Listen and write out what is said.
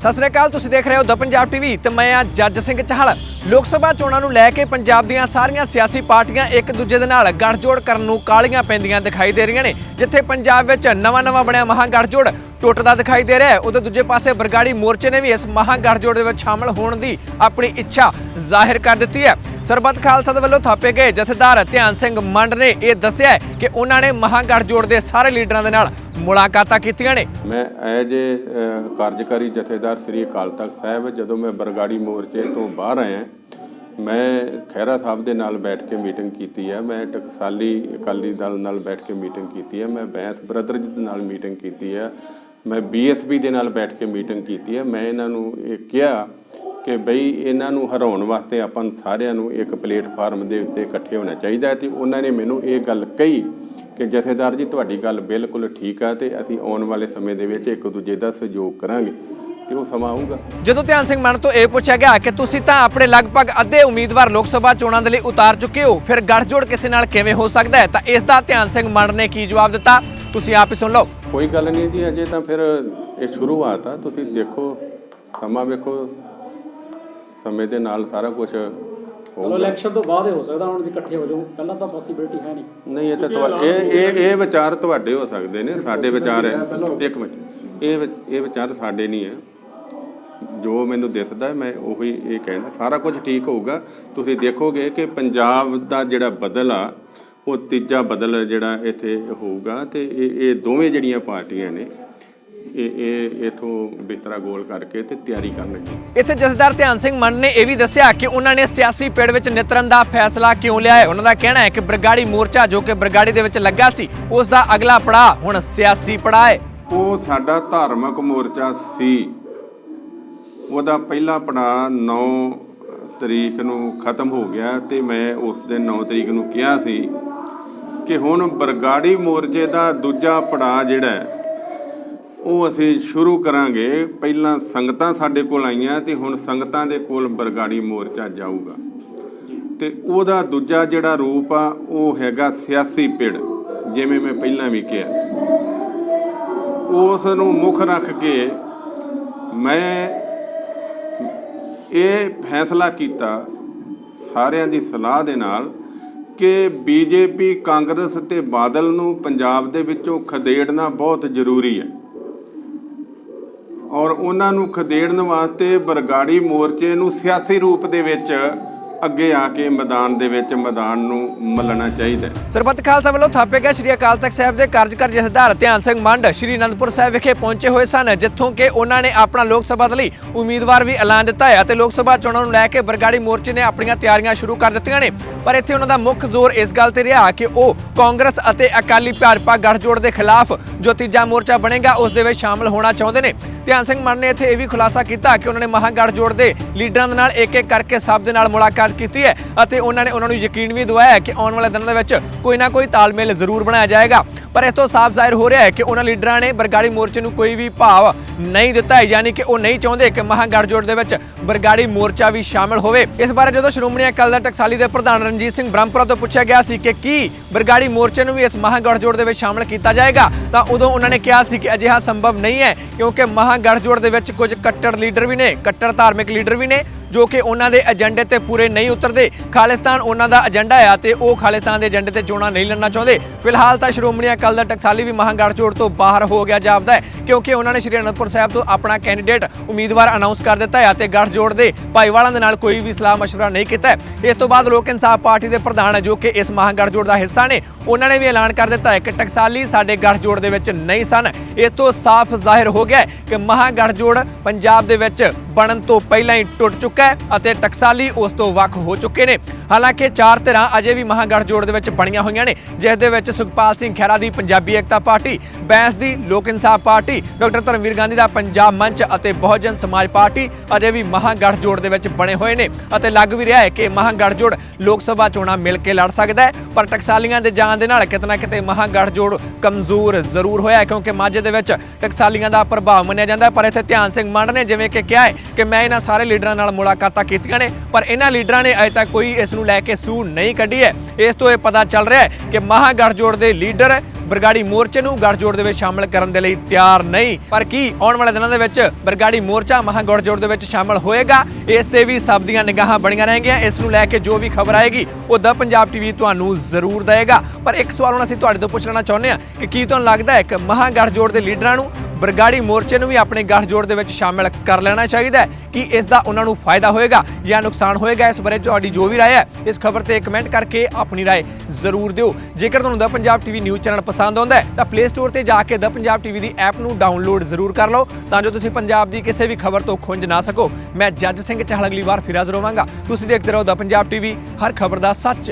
ਸਤਿ ਸ੍ਰੀ ਅਕਾਲ, ਤੁਸੀਂ ਦੇਖ ਰਹੇ ਹੋ ਦ ਪੰਜਾਬ ਟੀਵੀ ਤੇ ਮੈਂ ਆ ਜੱਜ ਸਿੰਘ ਚਾਹਲ। ਲੋਕ ਸਭਾ ਚੋਣਾਂ ਨੂੰ ਲੈ ਕੇ ਪੰਜਾਬ ਦੀਆਂ ਸਾਰੀਆਂ ਸਿਆਸੀ ਪਾਰਟੀਆਂ ਇੱਕ ਦੂਜੇ ਦੇ ਨਾਲ ਗੱਠਜੋੜ ਕਰਨ ਨੂੰ ਕਾਲੀਆਂ ਪੈਂਦੀਆਂ ਦਿਖਾਈ ਦੇ ਰਹੀਆਂ ਨੇ, ਜਿੱਥੇ ਪੰਜਾਬ ਵਿੱਚ ਨਵਾਂ-ਨਵਾਂ ਬਣਿਆ ਮਹਾਂ ਗੱਠਜੋੜ ਟੁੱਟਦਾ ਦਿਖਾਈ ਦੇ ਰਿਹਾ ਹੈ। ਉਹਦੇ ਦੂਜੇ ਪਾਸੇ ਬਰਗਾੜੀ ਮੋਰਚੇ ਨੇ ਵੀ ਇਸ ਮਹਾਂ ਗੱਠਜੋੜ ਦੇ ਵਿੱਚ ਸ਼ਾਮਲ ਹੋਣ ਦੀ ਆਪਣੀ ਇੱਛਾ ਜ਼ਾਹਿਰ ਕਰ ਦਿੱਤੀ ਹੈ। ਸਰਬੱਤ ਖਾਲਸਾ ਦੇ ਵੱਲੋਂ ਥਾਪੇ ਗਏ ਜਥੇਦਾਰ ਧਿਆਨ ਸਿੰਘ ਮੰਡ ਨੇ ਇਹ ਦੱਸਿਆ ਕਿ ਉਹਨਾਂ ਨੇ ਮਹਾਂ ਗੱਠਜੋੜ ਦੇ ਸਾਰੇ ਲੀਡਰਾਂ ਦੇ ਨਾਲ ਮੁਲਾਕਾਤਾਂ ਕੀਤੀਆਂ ਨੇ। ਮੈਂ ਐਜ ਏ ਕਾਰਜਕਾਰੀ ਜਥੇਦਾਰ ਸ੍ਰੀ ਅਕਾਲ ਤਖਤ ਸਾਹਿਬ, ਜਦੋਂ ਮੈਂ ਬਰਗਾੜੀ ਮੋਰਚੇ ਤੋਂ ਬਾਹਰ ਆਇਆ, ਮੈਂ ਖਹਿਰਾ ਸਾਹਿਬ ਦੇ ਨਾਲ ਬੈਠ ਕੇ ਮੀਟਿੰਗ ਕੀਤੀ ਹੈ, ਮੈਂ ਟਕਸਾਲੀ ਅਕਾਲੀ ਦਲ ਨਾਲ ਬੈਠ ਕੇ ਮੀਟਿੰਗ ਕੀਤੀ ਹੈ, ਮੈਂ ਬੈਂਸ ਬ੍ਰਦਰਜ਼ ਦੇ ਨਾਲ ਮੀਟਿੰਗ ਕੀਤੀ ਹੈ, ਮੈਂ ਬੀਐਸਪੀ ਦੇ ਨਾਲ ਬੈਠ ਕੇ ਮੀਟਿੰਗ ਕੀਤੀ ਹੈ, ਮੈਂ ਇਹਨਾਂ ਨੂੰ ਇਹ ਕਿਹਾ ਕਿ ਬਈ ਇਹਨਾਂ ਨੂੰ ਹਰਾਉਣ ਵਾਸਤੇ ਆਪਾਂ ਸਾਰਿਆਂ ਨੂੰ ਇੱਕ ਪਲੇਟਫਾਰਮ ਦੇ ਉੱਤੇ ਇਕੱਠੇ ਹੋਣਾ ਚਾਹੀਦਾ ਹੈ ਤੇ ਉਹਨਾਂ ਨੇ ਮੈਨੂੰ ਇਹ ਗੱਲ ਕਹੀ ਕਿ ਜਥੇਦਾਰ ਜੀ ਤੁਹਾਡੀ ਗੱਲ ਬਿਲਕੁਲ ਠੀਕ ਆ ਤੇ ਅਸੀਂ ਆਉਣ ਵਾਲੇ ਸਮੇਂ ਦੇ ਵਿੱਚ ਇੱਕ ਦੂਜੇ ਦਾ ਸਹਿਯੋਗ ਕਰਾਂਗੇ ਤੇ ਉਹ ਸਮਾਂ ਆਊਗਾ। ਜਦੋਂ ਧਿਆਨ ਸਿੰਘ ਮੰਨ ਤੋਂ ਇਹ ਪੁੱਛਿਆ ਗਿਆ ਕਿ ਤੁਸੀਂ ਤਾਂ ਆਪਣੇ ਲਗਭਗ ਅੱਧੇ ਉਮੀਦਵਾਰ ਲੋਕ ਸਭਾ ਚੋਣਾਂ ਦੇ ਲਈ ਉਤਾਰ ਚੁੱਕੇ ਹੋ ਫਿਰ ਗੱਠਜੋੜ ਕਿਸੇ ਨਾਲ ਕਿਵੇਂ ਹੋ ਸਕਦਾ ਹੈ? ਤਾਂ ਇਸ ਦਾ ਧਿਆਨ ਸਿੰਘ ਮੰਨ ਨੇ ਕੀ ਜਵਾਬ ਦਿੱਤਾ? ਤੁਸੀਂ ਆਪ ਹੀ ਸੁਣ ਲਓ। ਕੋਈ ਗੱਲ ਨਹੀਂ ਜੀ ਅਜੇ ਤਾਂ ਫਿਰ ਇਹ ਸ਼ੁਰੂਆਤ ਆ। ਤੁਸੀਂ ਦੇਖੋ ਸਮਾਂ ਵੇਖੋ। ਸਮੇਂ ਦੇ ਨਾਲ ਸਾਰਾ ਕੁਝ ਚਲੋ ਇਲੈਕਸ਼ਨ ਤੋਂ ਬਾਅਦ ਹੀ ਹੋ ਸਕਦਾ ਹੁਣ ਜੇ ਇਕੱਠੇ ਹੋ ਜਾਓ ਪਹਿਲਾਂ ਤਾਂ ਪੋਸੀਬਿਲਿਟੀ ਹੈ ਨਹੀਂ। ਨਹੀਂ ਇਹ ਤਾਂ ਤੁਹਾ- ਇਹ ਇਹ ਇਹ ਵਿਚਾਰ ਤੁਹਾਡੇ ਹੋ ਸਕਦੇ ਨੇ ਸਾਡੇ ਵਿਚਾਰ ਹੈ ਇੱਕ ਮਿੰਟ। ਇਹ ਵਿ- ਇਹ ਵਿਚਾਰ ਸਾਡੇ ਨਹੀਂ ਹੈ। ਜੋ ਮੈਨੂੰ ਦਿਸਦਾ ਮੈਂ ਉਹੀ ਇਹ ਕਹਿਣਾ। ਸਾਰਾ ਕੁਝ ਠੀਕ ਹੋਊਗਾ। ਤੁਸੀਂ ਦੇਖੋਗੇ ਕਿ ਪੰਜਾਬ ਦਾ ਜਿਹੜਾ ਬਦਲ ਆ ਉਹ ਤੀਜਾ ਬਦਲ ਜਿਹੜਾ ਇੱਥੇ ਹੋਊਗਾ ਤੇ ਇਹ ਇਹ ਦੋਵੇਂ ਜਿਹੜੀਆਂ ਪਾਰਟੀਆਂ ਨੇ ਇਹ ਇਹ ਇਥੋਂ ਬਿਹਤਰਾ ਗੋਲ ਕਰਕੇ ਤੇ ਤਿਆਰੀ ਕਰਨਗੀਆਂ ਇੱਥੇ ਜਥੇਦਾਰ ਧਿਆਨ ਸਿੰਘ ਮੰਨ ਨੇ ਇਹ ਵੀ ਦੱਸਿਆ ਕਿ ਉਹਨਾਂ ਨੇ ਸਿਆਸੀ ਪੇੜ ਵਿੱਚ ਨਿਤਰਨ ਦਾ ਫੈਸਲਾ ਕਿਉਂ ਲਿਆ ਹੈ? ਉਹਨਾਂ ਦਾ ਕਹਿਣਾ ਹੈ ਕਿ ਬਰਗਾੜੀ ਮੋਰਚਾ ਜੋ ਕਿ ਬਰਗਾੜੀ ਦੇ ਵਿੱਚ ਲੱਗਾ ਸੀ ਉਸ ਦਾ ਅਗਲਾ ਪੜਾਅ ਹੁਣ ਸਿਆਸੀ ਪੜਾਅ ਹੈ। ਉਹ ਸਾਡਾ ਧਾਰਮਿਕ ਮੋਰਚਾ ਸੀ। ਉਹਦਾ ਪਹਿਲਾ ਪੜਾਅ 9 ਤਰੀਕ ਨੂੰ ਖਤਮ ਹੋ ਗਿਆ ਤੇ ਮੈਂ ਉਸ ਦਿਨ 9 ਤਰੀਕ ਨੂੰ ਕਿਹਾ ਸੀ ਕਿ ਹੁਣ ਬਰਗਾੜੀ ਮੋਰਚੇ ਦਾ ਦੂਜਾ ਪੜਾਅ ਜਿਹੜਾ ਹੈ, ਉਹ ਅਸੀਂ ਸ਼ੁਰੂ ਕਰਾਂਗੇ। ਪਹਿਲਾਂ ਸੰਗਤਾਂ ਸਾਡੇ ਕੋਲ ਆਈਆਂ ਤੇ ਹੁਣ ਸੰਗਤਾਂ ਦੇ ਕੋਲ ਬਰਗਾੜੀ ਮੋਰਚਾ ਜਾਊਗਾ। ਤੇ ਉਹਦਾ ਦੂਜਾ ਜਿਹੜਾ ਰੂਪ ਆ, ਉਹ ਹੈਗਾ ਸਿਆਸੀ ਪਿੜ, ਜਿਵੇਂ ਮੈਂ ਪਹਿਲਾਂ ਵੀ ਕਿਹਾ। ਉਸ ਨੂੰ ਮੁੱਖ ਰੱਖ ਕੇ ਮੈਂ ਇਹ ਫੈਸਲਾ ਕੀਤਾ ਸਾਰਿਆਂ ਦੀ ਸਲਾਹ ਦੇ ਨਾਲ ਕਿ ਬੀਜੇਪੀ ਕਾਂਗਰਸ ਤੇ ਬਾਦਲ ਨੂੰ ਪੰਜਾਬ ਦੇ ਵਿੱਚੋਂ ਖਦੇੜਨਾ ਬਹੁਤ ਜ਼ਰੂਰੀ ਹੈ। ਔਰ ਉਹਨਾਂ ਨੂੰ ਖਦੇੜਨ ਵਾਸਤੇ ਬਰਗਾੜੀ ਮੋਰਚੇ ਨੂੰ ਸਿਆਸੀ ਰੂਪ ਦੇ ਵਿੱਚ ਅੱਗੇ ਆ ਕੇ ਮੈਦਾਨ ਦੇ ਵਿੱਚ ਮੈਦਾਨ ਨੂੰ ਮੱਲਣਾ ਚਾਹੀਦਾ ਸਰਬੱਤ ਖਾਲਸਾ ਵੱਲੋਂ ਥਾਪੇ ਗਏ ਸ਼੍ਰੀ ਅਕਾਲ ਤਖਤ ਸਾਹਿਬ ਦੇ ਕਾਰਜਕਾਰੀ ਜਥੇਦਾਰ ਧਿਆਨ ਸਿੰਘ ਮੰਡ, ਸ਼੍ਰੀ ਅਨੰਦਪੁਰ ਸਾਹਿਬ ਵਿਖੇ ਪਹੁੰਚੇ ਹੋਏ ਸਨ, ਜਿੱਥੋਂ ਕਿ ਉਹਨਾਂ ਨੇ ਆਪਣਾ ਲੋਕ ਸਭਾ ਦੇ ਲਈ ਉਮੀਦਵਾਰ ਵੀ ਐਲਾਨ ਦਿੱਤਾ ਹੈ ਅਤੇ ਲੋਕ ਸਭਾ ਚੋਣਾਂ ਨੂੰ ਲੈ ਕੇ ਬਰਗਾੜੀ ਮੋਰਚੇ ਨੇ ਆਪਣੀਆਂ ਤਿਆਰੀਆਂ ਸ਼ੁਰੂ ਕਰ ਦਿੱਤੀਆਂ ਨੇ। ਪਰ ਇੱਥੇ ਉਹਨਾਂ ਦਾ ਮੁੱਖ ਜ਼ੋਰ ਇਸ ਗੱਲ ਤੇ ਰਿਹਾ ਕਿ ਉਹ ਕਾਂਗਰਸ ਅਤੇ ਅਕਾਲੀ ਭਾਜਪਾ ਗੱਠਜੋੜ ਦੇ ਖਿਲਾਫ ਜੋ ਤੀਜਾ ਮੋਰਚਾ ਬਣੇਗਾ, ਉਸ ਦੇ ਵਿੱਚ ਸ਼ਾਮਲ ਹੋਣਾ ਚਾਹੁੰਦੇ ਨੇ। ਧਿਆਨ ਸਿੰਘ ਮੰਡ ਨੇ ਇੱਥੇ ਇਹ ਵੀ ਖੁਲਾਸਾ ਕੀਤਾ ਕਿ ਉਹਨਾਂ ਨੇ ਮਹਾਗੜ੍ਹਜੋੜ ਦੇ ਲੀਡਰਾਂ ਦੇ ਨਾਲ ਇੱਕ ਇੱਕ ਕਰਕੇ ਸਭ ਦੇ ਨਾਲ ਮੁਲਾਕਾਤ ਕੀਤੀ ਹੈ ਅਤੇ ਉਹਨਾਂ ਨੇ ਉਹਨਾਂ ਨੂੰ ਯਕੀਨ ਵੀ ਦਿਵਾਇਆ ਕਿ ਆਉਣ ਵਾਲੇ ਦਿਨਾਂ ਦੇ ਵਿੱਚ ਕੋਈ ਨਾ ਕੋਈ ਤਾਲਮੇਲ ਜ਼ਰੂਰ ਬਣਾਇਆ ਜਾਏਗਾ। ਪਰ ਇਸ ਤੋਂ ਸਾਫ਼ ਜ਼ਾਹਿਰ ਹੋ ਰਿਹਾ ਹੈ ਕਿ ਉਹਨਾਂ ਲੀਡਰਾਂ ਨੇ ਬਰਗਾੜੀ ਮੋਰਚੇ ਨੂੰ ਕੋਈ ਵੀ ਭਾਵ ਨਹੀਂ ਦਿੱਤਾ ਯਾਨੀ ਕਿ ਉਹ ਨਹੀਂ ਚਾਹੁੰਦੇ ਕਿ ਮਹਾਗੜ੍ਹਜੋੜ ਦੇ ਵਿੱਚ ਬਰਗਾੜੀ ਮੋਰਚਾ ਵੀ ਸ਼ਾਮਲ ਹੋਵੇ। ਇਸ ਬਾਰੇ ਜਦੋਂ ਸ਼੍ਰੋਮਣੀ ਅਕਾਲੀ ਦਲ ਟਕਸਾਲੀ ਦੇ ਪ੍ਰਧਾਨ ਰਣਜੀਤ ਸਿੰਘ ਬ੍ਰਹਮਪੁਰਾ ਤੋਂ ਪੁੱਛਿਆ ਗਿਆ ਸੀ ਕਿ ਕੀ ਬਰਗਾੜੀ ਮੋਰਚੇ ਨੂੰ ਵੀ ਇਸ ਮਹਾਗੜ੍ਹਜੋੜ ਦੇ ਵਿੱਚ ਸ਼ਾਮਲ ਕੀਤਾ ਜਾਏਗਾ, ਤਾਂ ਉਦੋਂ ਉਹਨਾਂ ਨੇ ਕਿਹਾ ਸੀ ਕਿ ਅਜਿਹਾ ਸੰਭਵ ਨਹੀਂ ਹੈ, ਕਿਉਂਕਿ ਮਹਾਗੜ੍ਹਜੋੜ ਦੇ ਵਿੱਚ ਕੁਝ ਕੱਟੜ ਲੀਡਰ ਵੀ ਨੇ, ਕੱਟੜ ਧਾਰਮਿਕ ਲੀਡਰ ਵੀ ਨੇ ਜੋ ਕਿ ਉਹਨਾਂ ਦੇ ਏਜੰਡੇ ਤੇ ਪੂਰੇ ਨਹੀਂ ਉਤਰਦੇ ਖਾਲਿਸਤਾਨ ਉਹਨਾਂ ਦਾ ਏਜੰਡਾ ਆ ਤੇ ਉਹ ਖਾਲਿਸਤਾਨ ਦੇ ਏਜੰਡੇ ਤੇ ਚੋਣਾਂ ਨਹੀਂ ਲੜਨਾ ਚਾਹੁੰਦੇ ਫਿਲਹਾਲ ਤਾਂ ਸ਼੍ਰੋਮਣੀ ਅਕਾਲੀ ਦਲ ਟਕਸਾਲੀ ਵੀ ਮਹਾਗੜ੍ਹਜੋੜ ਤੋਂ ਬਾਹਰ ਹੋ ਗਿਆ ਜਾਪਦਾ ਹੈ ਕਿਉਂਕਿ ਉਹਨਾਂ ਨੇ ਸ਼੍ਰੀ ਅਨੰਦਪੁਰ ਸਾਹਿਬ ਤੋਂ ਆਪਣਾ ਕੈਂਡੀਡੇਟ ਉਮੀਦਵਾਰ ਅਨਾਉਂਸ ਕਰ ਦਿੱਤਾ ਹੈ ਤੇ ਗੱਠਜੋੜ ਦੇ ਭਾਈਵਾਲਾਂ ਦੇ ਨਾਲ ਕੋਈ ਵੀ ਸਲਾਹ مشورہ ਨਹੀਂ ਕੀਤਾ ਹੈ ਇਸ ਤੋਂ ਬਾਅਦ ਲੋਕ ਇਨਸਾਫ ਪਾਰਟੀ ਦੇ ਪ੍ਰਧਾਨ ਜੋ ਕਿ ਇਸ ਮਹਾਗੜ੍ਹਜੋੜ ਦਾ ਹਿੱਸਾ ਨੇ ਉਹਨਾਂ ਨੇ ਵੀ ਐਲਾਨ ਕਰ ਦਿੱਤਾ ਹੈ ਕਿ ਟਕਸਾਲੀ ਸਾਡੇ ਗੱਠਜੋੜ ਦੇ ਵਿੱਚ ਨਹੀਂ ਸਨ ਇਸ ਤੋਂ ਸਾਫ਼ ਜ਼ਾਹਿਰ ਹੋ ਗਿਆ ਹੈ ਕਿ ਮਹਾਗੜ੍ਹਜੋੜ ਪੰਜਾਬ ਦੇ ਵਿੱਚ ਬਣਨ ਤੋਂ ਪਹਿਲਾਂ ਹੀ ਟੁੱਟ ਚੁੱਕਾ ਹੈ ਅਤੇ ਟਕਸਾਲੀ ਉਸ ਤੋਂ ਵੱਖ ਹੋ ਚੁੱਕੇ ਨੇ। ਹਾਲਾਂਕਿ ਚਾਰ ਧਿਰਾਂ ਅਜੇ ਵੀ ਮਹਾਗੜ੍ਹਜੋੜ ਦੇ ਵਿੱਚ ਬਣੀਆਂ ਹੋਈਆਂ ਨੇ, ਜਿਸ ਦੇ ਵਿੱਚ ਸੁਖਪਾਲ ਸਿੰਘ ਖਹਿਰਾ ਦੀ ਪੰਜਾਬੀ ਏਕਤਾ ਪਾਰਟੀ, ਬੈਂਸ ਦੀ ਲੋਕ ਇਨਸਾਫ ਪਾਰਟੀ, ਡਾਕਟਰ ਧਰਮਵੀਰ ਗਾਂਧੀ ਦਾ ਪੰਜਾਬ ਮੰਚ ਅਤੇ ਬਹੁਜਨ ਸਮਾਜ ਪਾਰਟੀ ਅਜੇ ਵੀ ਮਹਾਗੜ੍ਹਜੋੜ ਦੇ ਵਿੱਚ ਬਣੇ ਹੋਏ ਨੇ ਅਤੇ ਲੱਗ ਵੀ ਰਿਹਾ ਹੈ ਕਿ ਮਹਾਗੜ੍ਹਜੋੜ ਲੋਕ ਸਭਾ ਚੋਣਾਂ ਮਿਲ ਕੇ ਲੜ ਸਕਦਾ ਹੈ, ਪਰ ਟਕਸਾਲੀਆਂ ਦੇ ਜਾਣ ਦੇ ਨਾਲ ਕਿਤਨਾ ਕਿਤੇ ਮਹਾਗੜ੍ਹਜੋੜ ਕਮਜ਼ੋਰ ਜ਼ਰੂਰ ਹੋਇਆ ਕਿਉਂਕਿ ਮਾਝੇ ਦੇ ਵਿੱਚ ਟਕਸਾਲੀਆਂ ਦਾ ਪ੍ਰਭਾਵ ਮੰਨਿਆ ਜਾਂਦਾ ਪਰ ਇੱਥੇ ਧਿਆਨ ਸਿੰਘ ਮੰਡ ਨੇ ਜਿਵੇਂ ਕਿ ਕਿਹਾ ਹੈ ਕਿ ਮੈਂ ਇਹਨਾਂ ਸਾਰੇ ਲੀਡਰਾਂ ਨਾਲ ਮੁਲਾਕਾਤਾਂ ਕੀਤੀਆਂ ਨੇ, ਪਰ ਇਹਨਾਂ ਲੀਡਰਾਂ ਨੇ ਅਜੇ ਤੱਕ ਕੋਈ ਇਸ ਨੂੰ ਲੈ ਕੇ ਸੂਹ ਨਹੀਂ ਕੱਢੀ ਹੈ। ਇਸ ਤੋਂ ਇਹ ਪਤਾ ਚੱਲ ਰਿਹਾ ਹੈ ਕਿ ਮਹਾਗੜ੍ਹਜੋੜ ਦੇ ਲੀਡਰ ਬਰਗਾੜੀ ਮੋਰਚੇ ਨੂੰ ਗੱਠਜੋੜ ਦੇ ਵਿੱਚ ਸ਼ਾਮਲ ਕਰਨ ਦੇ ਲਈ ਤਿਆਰ ਨਹੀਂ। ਪਰ ਕੀ ਆਉਣ ਵਾਲੇ ਦਿਨਾਂ ਦੇ ਵਿੱਚ ਬਰਗਾੜੀ ਮੋਰਚਾ ਮਹਾਗੜਜੋੜ ਦੇ ਵਿੱਚ ਸ਼ਾਮਲ ਹੋਏਗਾ? ਇਸ ਤੇ ਵੀ ਸਭ ਦੀਆਂ ਨਿਗਾਹਾਂ ਬਣੀਆਂ ਰਹਿਣਗੀਆਂ। ਇਸ ਨੂੰ ਲੈ ਕੇ ਜੋ ਵੀ ਖਬਰ ਆਏਗੀ, ਉਹ ਦਾ ਪੰਜਾਬ ਟੀਵੀ ਤੁਹਾਨੂੰ ਜ਼ਰੂਰ ਦੇਵੇਗਾ। ਪਰ ਇੱਕ ਸਵਾਲ ਹੁਣ ਅਸੀਂ ਤੁਹਾਡੇ ਤੋਂ ਪੁੱਛਣਾ ਚਾਹੁੰਦੇ ਹਾਂ ਕਿ ਕੀ ਤੁਹਾਨੂੰ ਲੱਗਦਾ ਹੈ ਕਿ ਮਹਾਗੜਜੋੜ ਦੇ ਲੀਡਰਾਂ ਨੂੰ ਬਰਗਾੜੀ ਮੋਰਚੇ ਨੂੰ ਵੀ ਆਪਣੇ ਗਠਜੋੜ ਦੇ ਵਿੱਚ ਸ਼ਾਮਿਲ ਕਰ ਲੈਣਾ ਚਾਹੀਦਾ ਹੈ ਕਿ ਇਸ ਦਾ ਉਹਨਾਂ ਨੂੰ ਫਾਇਦਾ ਹੋਏਗਾ ਜਾਂ ਨੁਕਸਾਨ ਹੋਏਗਾ, ਇਸ ਬਾਰੇ ਤੁਹਾਡੀ ਜੋ ਵੀ ਰਾਏ ਹੈ, ਇਸ ਖਬਰ ਤੇ ਕਮੈਂਟ ਕਰਕੇ ਆਪਣੀ ਰਾਏ ਜ਼ਰੂਰ ਦਿਓ। ਜੇਕਰ ਤੁਹਾਨੂੰ ਦਾ ਪੰਜਾਬ ਟੀਵੀ ਨਿਊਜ਼ ਚੈਨਲ ਪਸੰਦ ਆਉਂਦਾ ਹੈ, ਤਾਂ ਪਲੇ ਸਟੋਰ ਤੇ ਜਾ ਕੇ ਦਾ ਪੰਜਾਬ ਟੀਵੀ ਦੀ ਐਪ ਨੂੰ ਡਾਊਨਲੋਡ ਜ਼ਰੂਰ ਕਰ ਲਓ, ਤਾਂ ਜੋ ਤੁਸੀਂ ਪੰਜਾਬ ਦੀ ਕਿਸੇ ਵੀ ਖਬਰ ਤੋਂ ਖੁੰਝ ਨਾ ਸਕੋ। ਮੈਂ ਜੱਜ ਸਿੰਘ ਚਾਹਲ ਅਗਲੀ ਵਾਰ ਫਿਰ ਹਾਜ਼ਰ ਹੋਵਾਂਗਾ ਤੁਸੀਂ ਦੇਖਦੇ ਰਹੋ ਦਾ ਪੰਜਾਬ ਟੀਵੀ ਹਰ ਖਬਰ ਦਾ ਸੱਚ